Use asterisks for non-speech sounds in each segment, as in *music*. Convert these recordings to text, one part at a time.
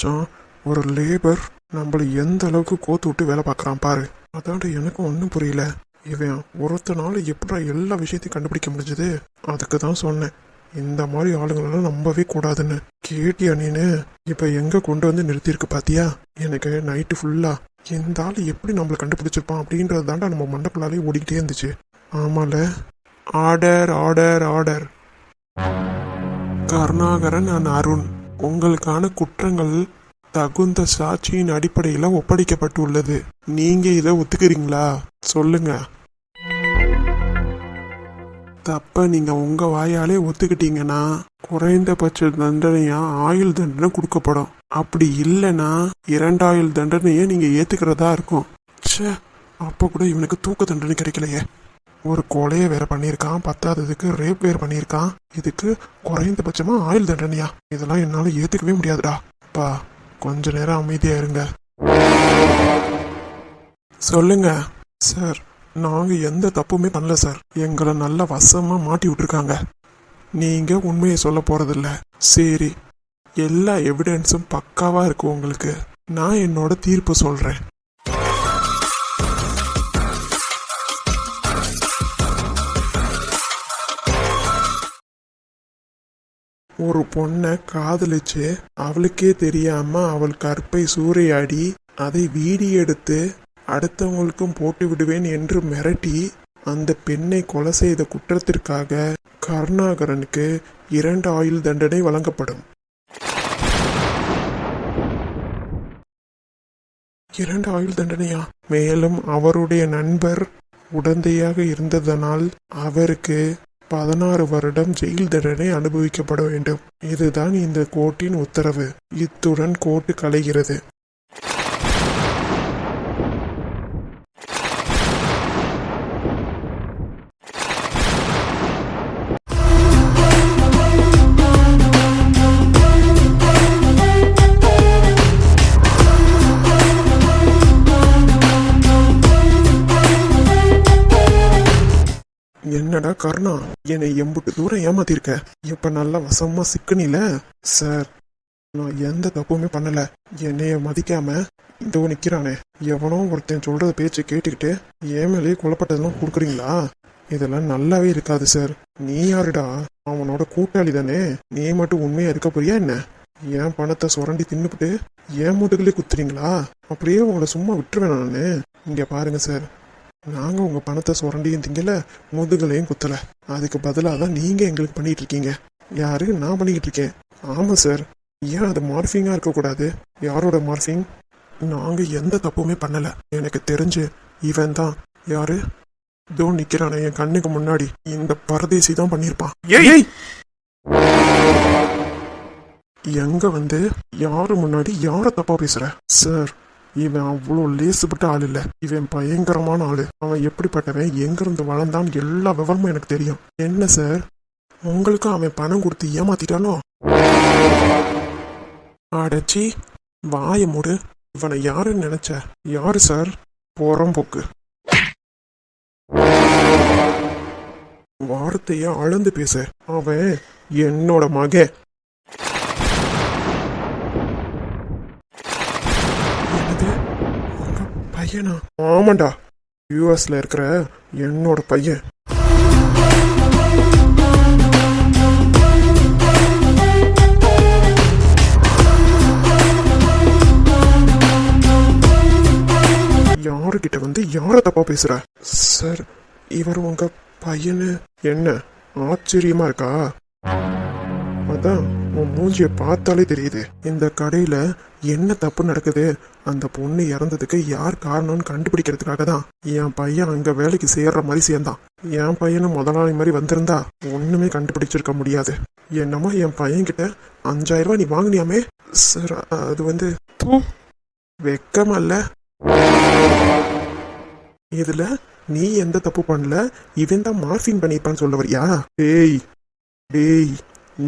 மச்சான் ஒரு லேபர் நம்மள எந்த அளவுக்கு கோத்து விட்டு வேலை பார்க்கறான் பாரு. அதான்டா எனக்கும் ஒன்றும் புரியல. இவன் ஒருத்தனால எப்படா எல்லா விஷயத்தையும் கண்டுபிடிக்க முடிஞ்சது? அதுக்கு தான் சொன்னேன். இந்த மாதிரி ஆளுங்களெல்லாம் நம்பவே கூடாதுன்னு. கேட்டியா நீனு? இப்ப எங்க கொண்டு வந்து நிறுத்தியிருக்கு பாத்தியா? எனக்கு நைட்டு ஃபுல்லா இந்த ஆள் எப்படி நம்மளை கண்டுபிடிச்சிருப்பான் அப்படின்றது தாண்டா நம்ம மண்டக்குள்ளாலே ஓடிக்கிட்டே இருந்துச்சு. ஆமால. Order order order Karunakaran and Arun. உங்களுக்கான குற்றங்கள் தகுந்த சாட்சியின் அடிப்படையில் ஒப்படைக்கப்பட்டுள்ளது. நீங்க இதை ஒத்துக்கிறீங்களா? சொல்லுங்க. தப்ப நீங்க உங்க வாயாலே ஒத்துக்கிட்டீங்கன்னா குறைந்தபட்ச தண்டனையா ஆயுள் தண்டனை கொடுக்கப்படும். அப்படி இல்லைன்னா இரண்டாயுள் தண்டனையை நீங்க ஏத்துக்கிறதா இருக்கும். ச்சே அப்ப கூட இவனுக்கு தூக்க தண்டனை கிடைக்கலையே. ஒரு கொலையை வேற பண்ணியிருக்கான் பத்தாததுக்கு ரேப் வேற பண்ணியிருக்கான். இதுக்கு குறைந்தபட்சமா ஆயுள் தண்டனையா? இதெல்லாம் என்னால ஏத்துக்கவே முடியாதுடா. பா கொஞ்ச நேரம் அமைதியா இருங்க. சொல்லுங்க சார். நாங்க எந்த தப்புமே பண்ணல சார். எங்களை நல்ல வசமா மாட்டி விட்டுருக்காங்க. நீங்க உண்மையை சொல்ல போறதில்ல. சரி எல்லா எவிடன்ஸும் பக்காவா இருக்கு உங்களுக்கு. நான் என்னோட தீர்ப்பு சொல்றேன். ஒரு பொண்ணை காதலிச்சு அவளுக்கே தெரியாம அவள் கற்பை சூறையாடி அதை வீடியோ எடுத்து அடுத்தவங்களுக்கும் போட்டு விடுவேன் என்று மிரட்டி அந்த பெண்ணை கொலை செய்த குற்றத்திற்காக கருணாகரனுக்கு இரண்டு ஆயுள் தண்டனை வழங்கப்படும். இரண்டு ஆயுள் தண்டனையா? மேலும் அவருடைய நண்பர் உடந்தையாக இருந்ததனால் அவருக்கு பதினாறு வருடம் ஜெயில் தண்டனை அனுபவிக்கப்பட வேண்டும். இதுதான் இந்த கோர்ட்டின் உத்தரவு. இத்துடன் கோர்ட்டு கலைகிறது. கருணா என்னை எம்புட்டு தூரம் ஏமாத்திருக்க. இப்ப நல்லா வசமா சிக்கனில? சார் நான் எந்த தப்புமே பண்ணல. என்னைய மதிக்காம இதோ நிக்கிறானே. எவனோ ஒருத்தன் சொல்றத பேச்சு கேட்டுக்கிட்டு ஏமேலேயே குழப்பட்டதெல்லாம் கொடுக்குறீங்களா? இதெல்லாம் நல்லாவே இருக்காது சார். நீ யாருடா? அவனோட கூட்டாளி தானே. நீ மட்டும் உண்மையா இருக்க போறியா என்ன? என் பணத்தை சுரண்டி தின்னுபிட்டு என் மூட்டுகளே குத்துறீங்களா? அப்படியே உங்களை சும்மா விட்டுருவேன் நானு. இங்க பாருங்க சார். நாங்க உங்க பணத்தை சுரண்டியும் திங்கல முதுகலையும் குத்தல. அதுக்கு பதிலாக தான் நீங்க எங்களுக்கு பண்ணிட்டு இருக்கீங்க. யாரு? நான் பண்ணிக்கிட்டு இருக்கேன். ஆமா சார். ஏன் அது மார்ஃபிங்கா இருக்கக்கூடாது யாரோட மார்ஃபிங்? நாங்க எந்த தப்புமே பண்ணல. எனக்கு தெரிஞ்சு இவன் தான். யாரு? இதோ நிக்கிறானே என் கண்ணுக்கு முன்னாடி. இந்த பரதேசி தான் பண்ணியிருப்பான் ஏய்! எங்க வந்து? யாரு முன்னாடி? யார தப்பா பேசுற? சார் இவன் அவ்வளோ லேசுப்பட்ட ஆள் இல்ல. இவன் பயங்கரமான ஆள். அவன் எப்படிப்பட்டவன்? எங்கிருந்து வளர்ந்தான்? எல்லா விவரமும் எனக்கு தெரியும். என்ன சார்? உங்களுக்கும் அவன் பணம் கொடுத்து ஏமாத்திட்டானோ? அடச்சி வாய மூடு. இவனை யாருன்னு நினைச்ச? யாரு சார்? புறம்போக்கு வார்த்தைய அளந்து பேச. அவன் என்னோட மகன் என்னது உங்க பையனா? ஆமாண்டா. யூஎஸ்ல இருக்கிற என்னோட பையன். யாருக்கிட்ட வந்து யார தப்பா பேசுற? சார் இவர் உங்க பையனு என்ன? ஆச்சரியமா இருக்கா? அதான் உன் மூஞ்சியை பார்த்தாலே தெரியுது. இந்த கடையில என்ன தப்பு நடக்குது? அந்த பொண்ணு இறந்ததுக்கு யார் காரணம்னு கண்டுபிடிக்கிறதுக்காக தான். என் பையன் அங்க வேலைக்கு சேர்ற மாதிரி சேர்ந்தான். என் பையனும் முதலாளி மாதிரி வந்திருந்தா ஒண்ணுமே கண்டுபிடிச்சிருக்க முடியாது. என்னமோ என் பையன் கிட்ட அஞ்சாயிரம் ரூபாய் நீ வாங்கினியாமே. சார் அது வந்து தூ. வெக்கமல்ல இதுல நீ எந்த தப்பு பண்ணல? இவன் தான் மார்ஃபிங் பண்ணியிருப்பான்னு சொல்ல வரியா? டேய் டேய்.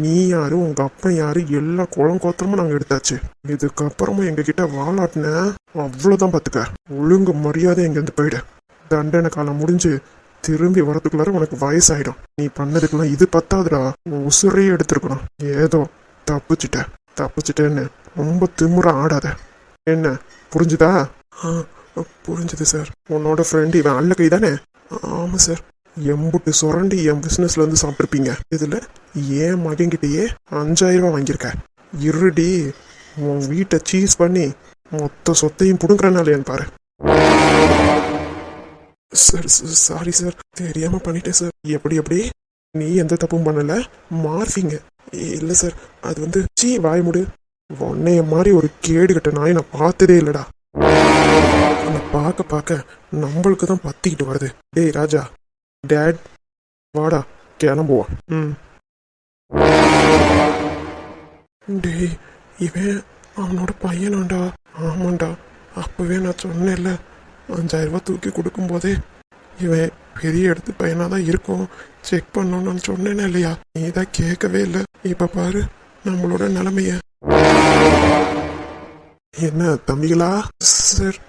நீ யாரு உங்க அப்பா யாரு எல்லா குளம் கோத்திரமும் நாங்க எடுத்தாச்சு. இதுக்கப்புறமும் எங்க கிட்ட வாழாட்டின அவ்வளவுதான் பாத்துக்க. ஒழுங்கு மரியாதை எங்க இருந்து போயிடு. தண்டனை காலம் முடிஞ்சு திரும்பி வரதுக்குள்ளார உனக்கு வயசாயிடும். நீ பண்ணதுக்கெல்லாம் இது பத்தாதுடா. உன் உசுரையே எடுத்திருக்கணும். ஏதோ தப்பிச்சிட்ட. தப்பிச்சிட்டேன்னு ரொம்ப திமிரா ஆடாத. என்ன புரிஞ்சுதா? ஆ புரிஞ்சுது சார். உன்னோட ஃப்ரெண்டு இவன் அல்ல கை தானே? ஆமாம் சார். எம்புட்டு சுரண்டி என் பிஸ்னஸ்ல வந்து சாப்பிட்ருப்பீங்க இதில் ஏன் மகன்கிட்டயே அஞ்சாயிரம் ரூபாய் வாங்கியிருக்க? இருடி உன் வீட்டை சீஸ் பண்ணி மொத்த சொத்தையும் புடுங்குறனாலேன்னு பாரு. சார் சாரி சார் தெரியாம பண்ணிட்டேன் சார். எப்படி எப்படி? நீ எந்த தப்பும் பண்ணல. மாறுவீங்க இல்லை சார் அது வந்து சீ வாய் முடு. உன்னைய மாதிரி ஒரு கேடு கட்ட நாய் நான் பார்த்ததே இல்லடா. பார்க்க பார்க்க நம்மளுக்கு தான் பத்திக்கிட்டு வருது. டேய் ராஜா டேட் வாடா கிளம்புவோம் ம் டேய் இவன் அவனோட பையனாண்டா ஆமாண்டா அப்பவே நான் சொன்னேன்ல அஞ்சாயிரம் ரூபாய் தூக்கி கொடுக்கும்போதே இவன் பெரிய இடத்து பையனாக தான் இருக்கும் செக் பண்ணணும்னு நான் சொன்னேனே இல்லையா நீ தான் கேட்கவே இல்லை இப்போ பாரு நம்மளோட நிலைமைய என்ன தம்பிகளா சார்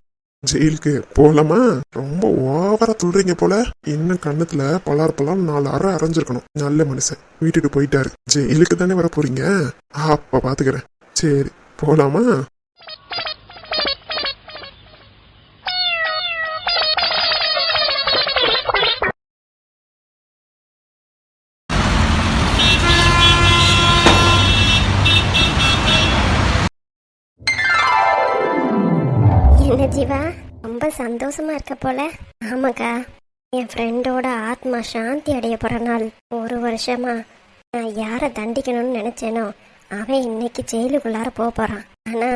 ஜெயிலுக்கு போலாமா? ரொம்ப ஓவரா துள்றீங்க போல. இன்னும் கண்ணத்துல பலார் பழம் நாலு அரை அரைஞ்சிருக்கணும். நல்ல மனுஷன். வீட்டுக்கு போயிட்டாரு. ஜெயிலுக்கு தானே வர போறீங்க அப்ப பாத்துக்கிறேன். சரி போலாமா? சந்தோஷமா இருக்க போல. ஆமாக்கா என் ஃப்ரெண்டோட ஆத்மா சாந்தி அடைய போற நாள். ஒரு வருஷமா நான் யாரை தண்டிக்கணும்னு நினைச்சேனோ அவன் இன்னைக்கு ஜெயிலுக்குள்ளார போக போறான். ஆனா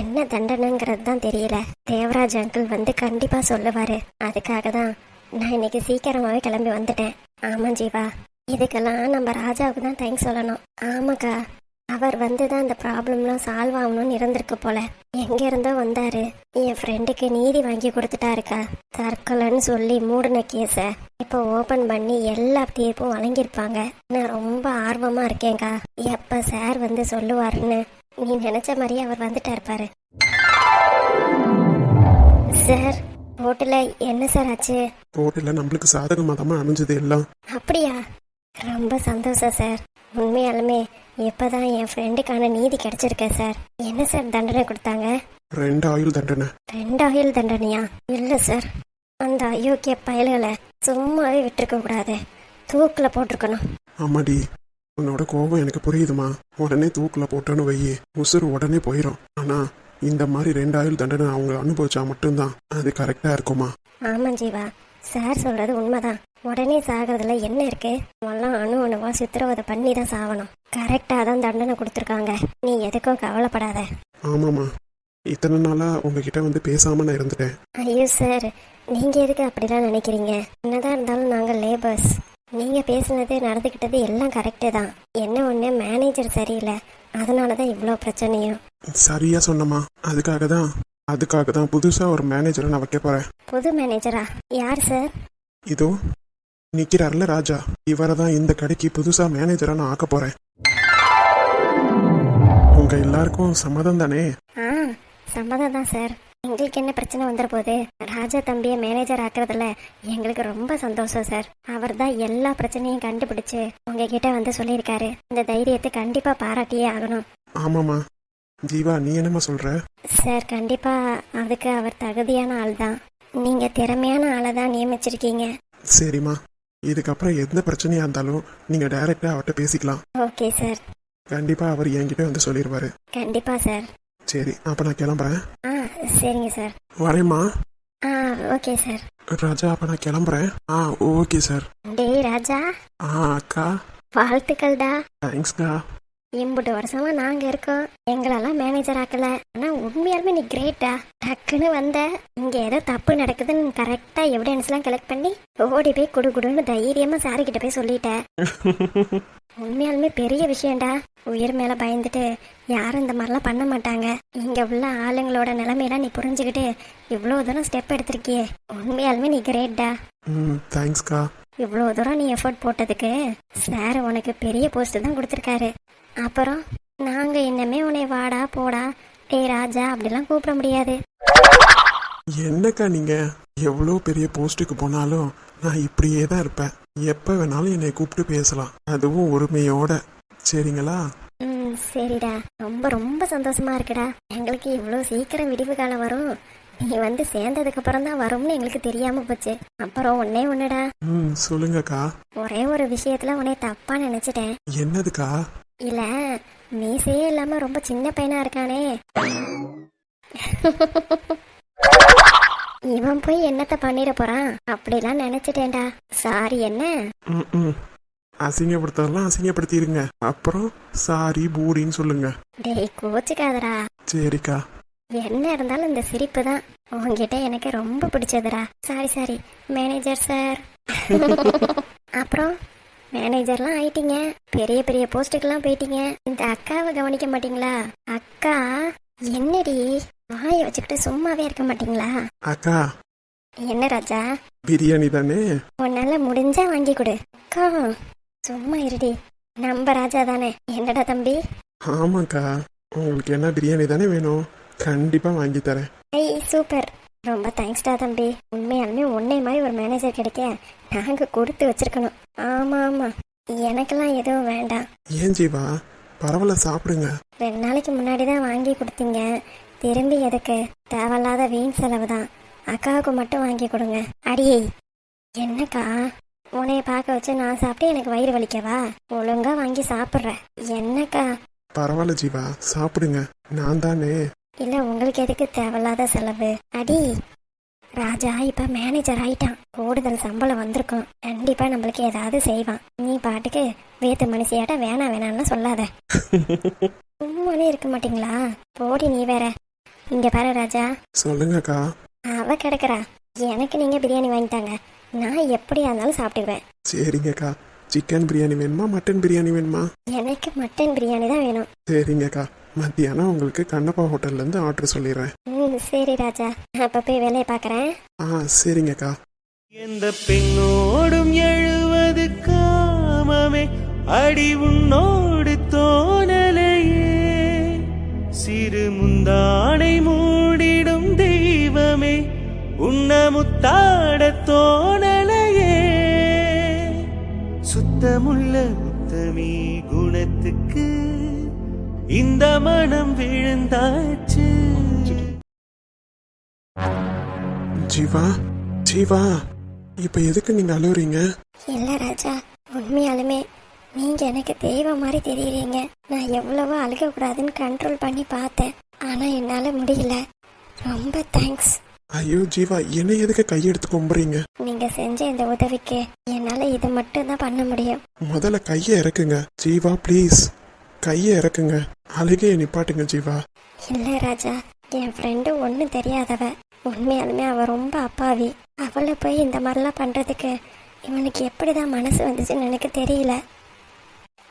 என்ன தண்டனைங்கிறது தான் தெரியல. தேவராஜ் அங்கிள் வந்து கண்டிப்பா சொல்லுவாரு. அதுக்காக தான் நான் இன்னைக்கு சீக்கிரமாவே கிளம்பி வந்துட்டேன். ஆமா ஜீவா இதுக்கெல்லாம் நம்ம ராஜாவுக்கு தான் தேங்க்ஸ் சொல்லணும். ஆமாக்கா அவர் வந்து தான் இந்த ப்ராப்ளம்லாம் சால்வ் ஆகணும்னு இருந்திருக்கு போல. எங்க இருந்தோ வந்தாரு. என் ஃப்ரெண்டுக்கு நீதி வாங்கி கொடுத்துட்டாருக்கா. தற்கொலைன்னு சொல்லி மூடின கேஸ இப்போ ஓபன் பண்ணி எல்லா தீர்ப்பும் வழங்கியிருப்பாங்க. நான் ரொம்ப ஆர்வமா இருக்கேன்க்கா. எப்ப சார் வந்து சொல்லுவாருன்னு நீ நினைச்ச மாதிரியே அவர் வந்துட்டா இருப்பாரு சார் ஹோட்டல என்ன சார் ஆச்சு? ரோட்டில் நம்மளுக்கு சாதகமாக தான் அமைஞ்சது எல்லாம். அப்படியா? ரொம்ப சந்தோஷம் சார் உண்மையாலுமே இப்பதான் என் ஃப்ரெண்டுக்கான நீதி கிடைச்சிருக்க சார் என்ன சார் தண்டனை கொடுத்தாங்க? ரெண்டு ஆயுள் தண்டனை. ரெண்டு ஆயுள் தண்டனையா? இல்ல சார் அந்த அயோக்கிய பயல்களை சும்மாவே விட்டுருக்க கூடாது. தூக்கில் போட்டிருக்கணும். ஆமாடி. உன்னோட கோபம் எனக்கு புரியுதுமா? உடனே தூக்கில் போட்டேன்னு வையே உசுறு உடனே போயிடும் ஆனா இந்த மாதிரி ரெண்டு ஆயுள் தண்டனை அவங்க அனுபவிச்சா மட்டும்தான். அது கரெக்டா இருக்குமா? ஆமாம் ஜீவா. சார் சொல்றது உண்மைதான். உடனே சாகிறதுல என்ன இருக்கு? எல்லாம் அணு அணுவா சித்திரவதை பண்ணி தான் சாகணும் கரெக்டாக தான் தண்டனை கொடுத்துருக்காங்க. நீ எதுக்கும் கவலைப்படாத. ஆமாம்மா. இத்தனை நாளா உங்ககிட்ட வந்து பேசாம நான் இருந்துட்டேன். ஐயோ சார் நீங்க எதுக்கு அப்படிலாம் நினைக்கிறீங்க? என்னதான் இருந்தாலும் நாங்க லேபர்ஸ் நீங்க பேசுனது நடந்துக்கிட்டது எல்லாம் கரெக்டு தான். என்ன ஒண்ணு மேனேஜர் சரியில்லை. அதனால தான் இவ்வளோ பிரச்சனையும். சரியா சொன்னம்மா. அதுக்காக தான். அதுக்காக தான் புதுசா ஒரு மேனேஜரை நான் வைக்க போறேன். புது மேனேஜரா யார் சார் இதோ நிக்கிறார்ல ராஜா. இவரை தான் இந்த கடைக்கு புதுசா மேனேஜரா நான் ஆக்க போறேன். உங்க எல்லாருக்கும் சம்மதம் தானே? ஆ சம்மதம் தான் சார் எங்களுக்கு என்ன பிரச்சனை வந்துட போகுது ராஜா தம்பியை மேனேஜர் ஆக்குறதுல எங்களுக்கு ரொம்ப சந்தோஷம் சார் அவர் தான் எல்லா பிரச்சனையும் கண்டுபிடிச்சு உங்ககிட்ட வந்து சொல்லியிருக்காரு. இந்த தைரியத்தை கண்டிப்பா பாராட்டியே ஆகணும். ஆமாம்மா. ஜீவா நீ என்னம்மா சொல்ற? சார் கண்டிப்பா அதுக்கு அவர் தகுதியான ஆள் தான் நீங்க திறமையான ஆளை தான் நியமிச்சிருக்கீங்க. சரிம்மா. இதுக்கப்புறம் எந்த பிரச்சனையா இருந்தாலும் நீங்க டைரக்டா அவர்கிட்ட பேசிக்கலாம். Okay sir. கண்டிப்பா அவர் என்கிட்ட வந்து சொல்லிடுவாரு கண்டிப்பா சார். சரி அப்ப நான் கிளம்புறேன். ஆ சரிங்க சார். வரேம்மா. ஆ ஓகே சார். ராஜா அப்ப நான் கிளம்புறேன். ஆ ஓகே சார். டேய் ராஜா. ஆ அக்கா. வாழ்த்துக்கள்டா. தேங்க்ஸ்க்கா எண்பது வருஷமா நாங்க இருக்கோம். எங்களெல்லாம் மேனேஜர் ஆக்கல. ஆனா உண்மையாலுமே நீ கிரேட்டா டக்குன்னு வந்த. இங்க ஏதோ தப்பு நடக்குதுன்னு கரெக்டா எவிடன்ஸ் எல்லாம் கலெக்ட் பண்ணி ஓடி போய் குடு குடுன்னு தைரியமா சாரு கிட்ட போய் சொல்லிட்ட. *laughs* உண்மையாலுமே பெரிய விஷயம்டா. உயிர் மேல பயந்துட்டு யாரும் இந்த மாதிரிலாம் பண்ண மாட்டாங்க. இங்க உள்ள ஆளுங்களோட நிலைமையெல்லாம் நீ புரிஞ்சுக்கிட்டு இவ்வளோ தூரம் ஸ்டெப் எடுத்திருக்கியே. உண்மையாலுமே நீ கிரேட்டா தேங்க்ஸ்க்கா இவ்வளோ தூரம் நீ எஃபோர்ட் போட்டதுக்கு சார் உனக்கு பெரிய போஸ்ட் தான் கொடுத்துருக்காரு. அப்புறம் நாங்கள் இன்னமே உன்னை வாடா போடா டேய் ராஜா அப்படிலாம் கூப்பிட முடியாது. என்னக்கா நீங்க? எவ்வளோ பெரிய போஸ்ட்டுக்கு போனாலும் நான் இப்படியே தான் இருப்பேன். எப்போ வேணாலும் என்னை கூப்பிட்டு பேசலாம். அதுவும் உரிமையோட. சரிங்களா? ம் சரிடா. ரொம்ப ரொம்ப சந்தோஷமா இருக்குடா. எங்களுக்கு இவ்வளோ சீக்கிரம் விடிவு காலம் வரும். நீ வந்து சேர்ந்ததுக்கு அப்புறம் தான் வரும்னு எங்களுக்கு தெரியாம போச்சு. அப்புறம் ஒன்னே ஒண்ணுடா. ம் சொல்லுங்கக்கா. ஒரே ஒரு விஷயத்துல உன்னை தப்பா நினைச்சிட்டேன். என்னதுக்கா? இல்ல மீசையே இல்லாம ரொம்ப சின்ன பையனா இருக்கானே. இவன் போய் என்னத்த பண்ணிட போறான்? அப்படிலாம் நினைச்சிட்டேன்டா. சாரி என்ன? ம் ம். அசிங்கப்படுத்தலாம் அசிங்கப்படுத்திடுங்க அப்புறம் சாரி பூரின்னு சொல்லுங்க. டேய் கோச்சுக்காதடா. சரிக்கா. என்ன இருந்தாலும் இந்த சிரிப்பு தான். உங்ககிட்ட எனக்கு ரொம்ப பிடிச்சதுடா. சாரி சாரி மேனேஜர் சார் அப்புறம்? மேனேஜர்லாம் ஆயிட்டீங்க. பெரிய பெரிய போஸ்ட்டுக்கெல்லாம் போயிட்டீங்க. இந்த அக்காவை கவனிக்க மாட்டீங்களா? அக்கா என்னடி? வாயை வச்சுக்கிட்டு சும்மாவே இருக்க மாட்டீங்களா? அக்கா. என்ன ராஜா? பிரியாணி தானே? உன்னால முடிஞ்சா வாங்கி கொடு. அக்கா சும்மா இருடி. நம்ம ராஜா தானே. என்னடா தம்பி? ஆமாக்கா. உங்களுக்கு என்ன பிரியாணி தானே வேணும்? கண்டிப்பா வாங்கி தரேன். ஐய் சூப்பர். ரொம்ப தேங்க்ஸ்டா தம்பி. உண்மையாலுமே உன்னை மாதிரி ஒரு மேனேஜர் கிடைக்க நாங்க கொடுத்து வச்சிருக்கணும். ஆமா ஆமா. எனக்கெல்லாம் எதுவும் வேண்டாம். ஏன் ஜீவா? பரவாயில்ல சாப்பிடுங்க. ரெண்டு நாளைக்கு முன்னாடி தான் வாங்கி கொடுத்தீங்க. திரும்பி எதுக்கு? தேவையில்லாத வீண் செலவு தான் அக்காவுக்கு மட்டும் வாங்கி கொடுங்க. அடியே என்னக்கா? உன்னைய பார்க்க வச்சு நான் சாப்பிட்டு எனக்கு வயிறு வலிக்கவா? ஒழுங்கா வாங்கி சாப்பிட்றேன். என்னக்கா? பரவாயில்ல ஜீவா. சாப்பிடுங்க. நான் தானே இல்ல உங்களுக்கு எதுக்கு தேவையில்லாத செலவு? அடி ராஜா இப்ப மேனேஜர் ஆயிட்டான். கூடுதல் சம்பளம் வந்திருக்கும். கண்டிப்பா நம்மளுக்கு ஏதாவது செய்வான். நீ பாட்டுக்கு வேத்து மனுஷியாட்ட வேணாம் வேணாம்னு சொல்லாத. *laughs* சும்மானே இருக்க மாட்டீங்களா? போடி நீ வேற. இங்க பாரு ராஜா. சொல்லுங்கக்கா. அவ கிடக்குறா. எனக்கு நீங்க பிரியாணி வாங்கிட்டாங்க நான் எப்படியா இருந்தாலும் சாப்பிட்டுக்குவேன். சரிங்கக்கா. சிக்கன் பிரியாணி வேணுமா? மட்டன் பிரியாணி வேணுமா? எனக்கு மட்டன் பிரியாணி தான் வேணும். சரிங்கக்கா. மத்தியானம் உங்களுக்கு கண்ணப்பா ஹோட்டல்ல இருந்து ஆர்டர் சொல்லிடுறேன். ம் சரி ராஜா. அப்ப போய் வேலையை பார்க்கறேன். ஆ சரிங்கக்கா. எந்த பெண்ணோடும் எழுவது காமமே அடி உன்னோடு தோணலையே. சிறு முந்தானை மூடிடும் தெய்வமே உன்ன முத்தாட தோணலையே. சுத்தமுள்ள முத்தமீ குணத்துக்கு இந்த மனம் விழுந்தாச்சு. ஜீவா ஜீவா இப்ப எதுக்கு நீங்க அழுவுறீங்க? இல்ல ராஜா உண்மையாலுமே நீங்க எனக்கு தெய்வம் மாதிரி தெரியுறீங்க நான் எவ்வளவோ அழுக கூடாதுன்னு கண்ட்ரோல் பண்ணி பார்த்தேன். ஆனா என்னால முடியல. ரொம்ப தேங்க்ஸ் ஐயோ ஜீவா என்ன எதுக்கு கையெடுத்து கும்புறீங்க? நீங்க செஞ்ச இந்த உதவிக்கு என்னால இது மட்டும் தான் பண்ண முடியும். முதல்ல கையை இறக்குங்க. ஜீவா ப்ளீஸ் கையை இறக்குங்க. அழுகையை நிப்பாட்டுங்க ஜீவா. இல்ல ராஜா. என் ஃப்ரெண்டு ஒன்றும் தெரியாதவ. உண்மையாலுமே அவ ரொம்ப அப்பாவி. அவளை போய் இந்த மாதிரிலாம் பண்றதுக்கு இவனுக்கு எப்படிதான் மனசு வந்துச்சுன்னு எனக்கு தெரியல.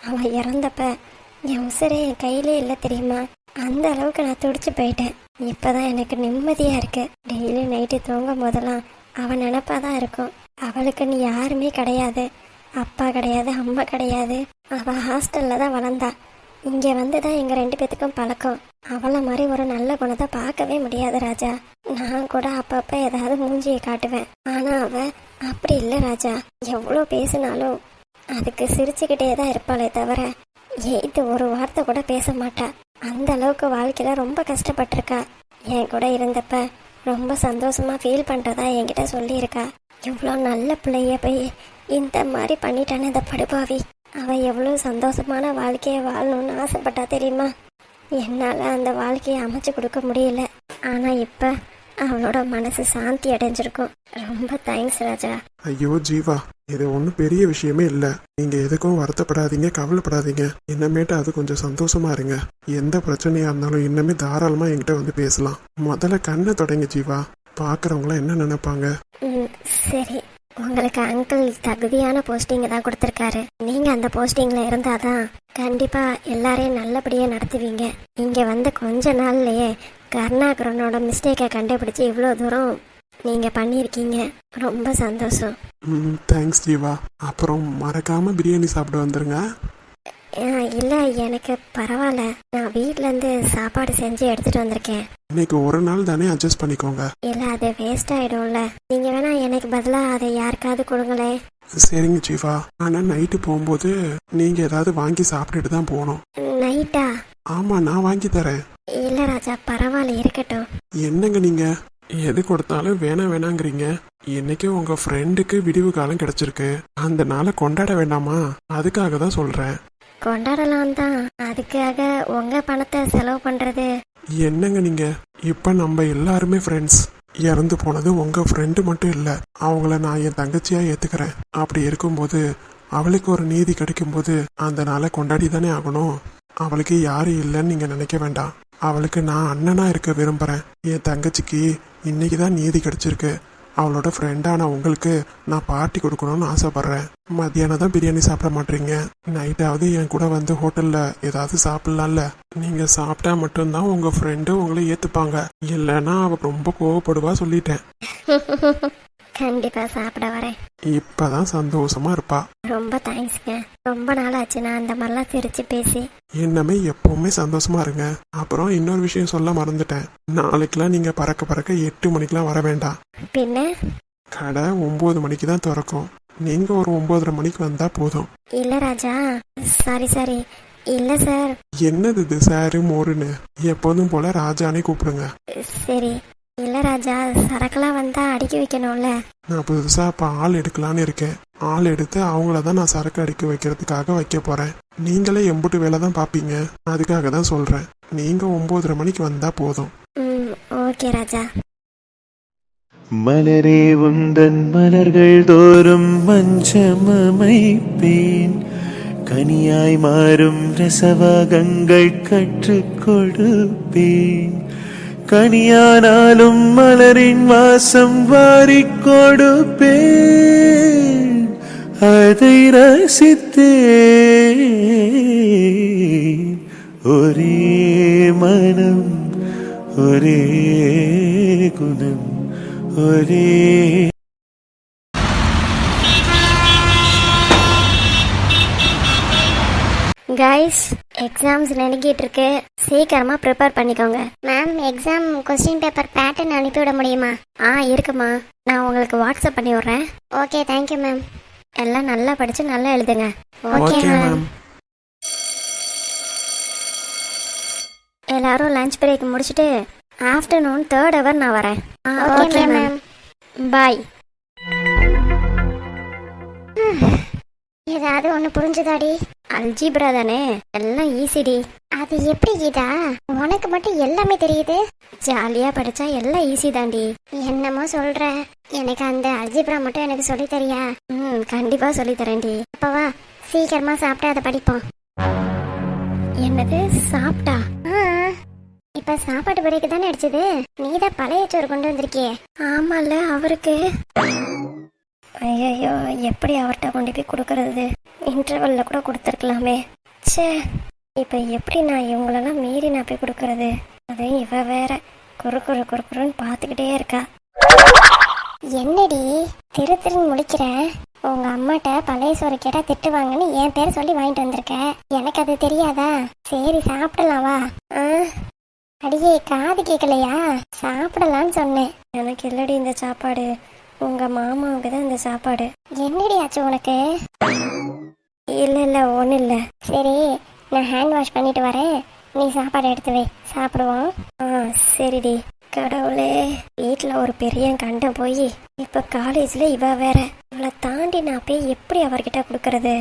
அவ இறந்தப்ப என் உசுரே என் கையிலே இல்லை தெரியுமா? அந்த அளவுக்கு நான் துடிச்சு போயிட்டேன். இப்பதான் எனக்கு நிம்மதியா இருக்கு. டெய்லி நைட்டு தூங்கும் போதெல்லாம் அவன் நினப்பாதான் இருக்கும். அவளுக்கு நீ யாருமே கிடையாது. அப்பா கிடையாது அம்மா கிடையாது. அவ ஹாஸ்டல்ல தான் வளர்ந்தா. இங்கே வந்து தான் எங்க ரெண்டு பேத்துக்கும் பழக்கம். அவளை மாதிரி ஒரு நல்ல குணத்தை பார்க்கவே முடியாது ராஜா. நான் கூட அப்பப்ப ஏதாவது மூஞ்சியை காட்டுவேன். ஆனா அவ அப்படி இல்லை ராஜா. எவ்வளோ பேசினாலும் அதுக்கு சிரிச்சுக்கிட்டே தான் இருப்பாளே தவிர எய்த்து ஒரு வார்த்தை கூட பேச மாட்டா. அந்த அளவுக்கு வாழ்க்கையில ரொம்ப கஷ்டப்பட்டிருக்கா. என் கூட இருந்தப்ப ரொம்ப சந்தோஷமா ஃபீல் பண்றதா என்கிட்ட சொல்லியிருக்கா. இவ்வளோ நல்ல பிள்ளைய போய் இந்த மாதிரி பண்ணிட்டானே இந்த படுபாவி. அவ எவ்வளோ சந்தோஷமான வாழ்க்கையை வாழணும்னு ஆசைப்பட்டா தெரியுமா? என்னால் அந்த வாழ்க்கையை அமைச்சு கொடுக்க முடியல. ஆனால் இப்போ அவளோட மனசு சாந்தி அடைஞ்சிருக்கும். ரொம்ப தேங்க்ஸ் ராஜா. ஐயோ ஜீவா இது ஒன்றும் பெரிய விஷயமே இல்லை. நீங்க எதுக்கும் வருத்தப்படாதீங்க கவலைப்படாதீங்க. இன்னமேட்டு அது கொஞ்சம் சந்தோஷமா இருங்க. எந்த பிரச்சனையா இருந்தாலும் இன்னமே தாராளமா என்கிட்ட வந்து பேசலாம். முதல்ல கண்ணை தொடங்க ஜீவா. பார்க்குறவங்களாம் என்ன நினைப்பாங்க? ம் சரி. உங்களுக்கு அங்கிள் தகுதியான போஸ்டிங் தான் கொடுத்துருக்காரு. நீங்க அந்த போஸ்டிங்ல இருந்தாதான் கண்டிப்பா எல்லாரையும் நல்லபடியாக நடத்துவீங்க. இங்க வந்து கொஞ்ச நாள்லயே கருணாகரனோட மிஸ்டேக்கை கண்டுபிடிச்சு இவ்வளோ தூரம் நீங்க பண்ணியிருக்கீங்க. ரொம்ப சந்தோஷம். ம் தேங்க்ஸ் ஜீவா. அப்புறம் மறக்காம பிரியாணி சாப்பிட வந்துருங்க. இல்ல எனக்கு பரவாயில்ல நான் வீட்ல இருந்து சாப்பாடு செஞ்சு எடுத்துட்டு வந்திருக்கேன். இன்னைக்கு ஒரு நாள் தானே அட்ஜஸ்ட் பண்ணிக்கோங்க. இல்ல அது வேஸ்ட் ஆயிடும்ல. நீங்க வேணா எனக்கு பதிலா அதை யாருக்காவது கொடுங்களேன் சரிங்க ஜீவா ஆனால் நைட்டு போகும்போது நீங்கள் ஏதாவது வாங்கி சாப்பிட்டுட்டு தான் போகணும். நைட்டா ஆமா நான் வாங்கி தரேன். இல்ல ராஜா பரவாயில்ல இருக்கட்டும். என்னங்க நீங்க? எது கொடுத்தாலும் வேணாம் வேணாங்கிறீங்க. இன்னைக்கு உங்க ஃப்ரெண்டுக்கு விடிவு காலம் கிடைச்சிருக்கு. அந்த நாளை கொண்டாட வேண்டாமா? அதுக்காக தான் சொல்றேன். கொண்டாடலாம் தான் அதுக்காக உங்க பணத்தை செலவு பண்றது. என்னங்க நீங்க? இப்ப நம்ம எல்லாருமே ஃப்ரெண்ட்ஸ் இறந்து போனது உங்க ஃப்ரெண்டு மட்டும் இல்ல. அவங்கள நான் என் தங்கச்சியா ஏத்துக்கிறேன். அப்படி இருக்கும்போது அவளுக்கு ஒரு நீதி கிடைக்கும்போது அந்த நாளை கொண்டாடி தானே ஆகணும். அவளுக்கு யாரும் இல்லைன்னு நீங்க நினைக்க வேண்டாம். அவளுக்கு நான் அண்ணனா இருக்க விரும்புறேன். என் தங்கச்சிக்கு இன்னைக்கு தான் நீதி கிடைச்சிருக்கு. அவளோட ஃப்ரெண்டான உங்களுக்கு நான் பார்ட்டி கொடுக்கணும்னு ஆசைப்பட்றேன். மத்தியானம் தான் பிரியாணி சாப்பிட மாட்டீங்க. நைட்டாவது என் கூட வந்து ஹோட்டலில் ஏதாவது சாப்பிட்லாம்ல. நீங்கள் சாப்பிட்டா மட்டும்தான் உங்கள் ஃப்ரெண்டு உங்களை ஏற்றுப்பாங்க இல்லைன்னா அவள் ரொம்ப கோவப்படுவா சொல்லிட்டேன். *laughs* கண்டிப்பா சாப்பிட வரேன். இப்பதான் சந்தோஷமா இருப்பா. ரொம்ப தேங்க்ஸ்ங்க ரொம்ப நாள் ஆச்சு நான் அந்த மாதிரிலாம் சிரிச்சு பேசி. என்னமே எப்பவுமே சந்தோஷமா இருங்க. அப்புறம் இன்னொரு விஷயம் சொல்ல மறந்துட்டேன். நாளைக்கெல்லாம் நீங்க பறக்க பறக்க எட்டு மணிக்கெல்லாம் வர வேண்டாம். பின்ன? கடை ஒன்பது மணிக்கு தான் திறக்கும். நீங்க ஒரு ஒன்பதரை மணிக்கு வந்தா போதும். இல்ல ராஜா. சாரி சாரி இல்ல சார் என்னது இது சாரு மோருன்னு? எப்போதும் போல ராஜானே கூப்பிடுங்க. சரி. இல்ல ராஜா சரக்குலாம் வந்தா அடிக்க வைக்கணும்ல. நான் புதுசா இப்ப ஆள் எடுக்கலான்னு இருக்கேன். ஆள் எடுத்து அவங்கள தான் நான் சரக்கு அடிக்க வைக்கிறதுக்காக வைக்க போறேன். நீங்களே எம்புட்டு வேலை தான் பாப்பீங்க. அதுக்காக தான் சொல்றேன். நீங்க ஒன்பதரை மணிக்கு வந்தா போதும். ம் ஓகே ராஜா. மலரே உந்தன் மலர்கள் தோறும் மஞ்சம் அமைப்பேன் கனியாய் மாறும் ரசவாகங்கள் கற்றுக் கொடுப்பேன். கனியானாலும் மலரின் வாசம் வாரிக் கொடுப்பேன் அதை ரசித்தேன் ஒரே மனம் ஒரே குணம் ஒரே கைஸ் எக்ஸாம்ஸ் நெருங்கிட்டு இருக்கு சீக்கிரமா ப்ரிப்பேர் பண்ணிக்கோங்க. Ma'am exam question paper pattern அனுப்பிவிட முடியுமா? ஆ இருக்குமா. நான் உங்களுக்கு வாட்ஸ்அப் பண்ணி விட்றேன். ஓகே தேங்க்யூ மேம் எல்லாம் நல்லா படிச்சு நல்லா எழுதுங்க. ஓகே மேம் எல்லாரும் லஞ்ச் பிரேக் முடிச்சுட்டு ஆஃப்டர்நூன் தேர்ட் ஹவர் நான் வரேன். ஓகே மேம் பாய் ஏதாவது ஒன்று புரிஞ்சுதாடி. அல்ஜிப்ரா தானே? எல்லாம் ஈஸிடி அது எப்படி கீதா? உனக்கு மட்டும் எல்லாமே தெரியுது? ஜாலியா படிச்சா எல்லாம் ஈஸி தாண்டி. என்னமோ சொல்ற. எனக்கு அந்த அல்ஜிப்ரா மட்டும் எனக்கு சொல்லி தரியா? ம் கண்டிப்பா சொல்லி தரேன்டி அப்பவா சீக்கிரமா சாப்பிட்டு அதை படிப்போம். என்னது சாப்பிட்டா? இப்ப சாப்பாட்டு பிரேக்கு தானே அடிச்சது? நீ தான் பழைய சோறு கொண்டு வந்திருக்கியே. ஆமால அவருக்கு. ஐயோ எப்படி அவர்கிட்ட கொண்டு போய் கொடுக்கறது? இன்டர்வல்ல கூட கொடுத்துருக்கலாமே. ச்சே இப்போ எப்படி நான் இவங்களெல்லாம் மீறி நான் போய் கொடுக்கறது? அது இவ வேற குறு குறு குறு குறுன்னு பார்த்துக்கிட்டே இருக்கா. என்னடி திரு திருன்னு முடிக்கிறேன் உங்க அம்மாட்ட பழைய சோறு கேட்டா திட்டுவாங்கன்னு என் பேர் சொல்லி வாங்கிட்டு வந்திருக்க. எனக்கு அது தெரியாதா? சரி சாப்பிடலாம் வா. ஆ? அடியே காது கேட்கலையா சாப்பிடலாம்னு சொன்னேன். எனக்கு இல்லடி இந்த சாப்பாடு. உங்க மாமாவுக்கு தான் இந்த சாப்பாடு. என்னடி ஆச்சு உனக்கு? இல்ல இல்ல ஒன்றும் இல்ல. சரி நான் ஹேண்ட் வாஷ் பண்ணிட்டு வரேன். நீ சாப்பாடு எடுத்து வை. சாப்பிடுவோம். ஆ சரிடி. கடவுளே வீட்டில் ஒரு பெரிய கண்டம் போய் இப்போ காலேஜில் இவ வேற. இவளை தாண்டி நான் போய் எப்படி அவர்கிட்ட கொடுக்கறது?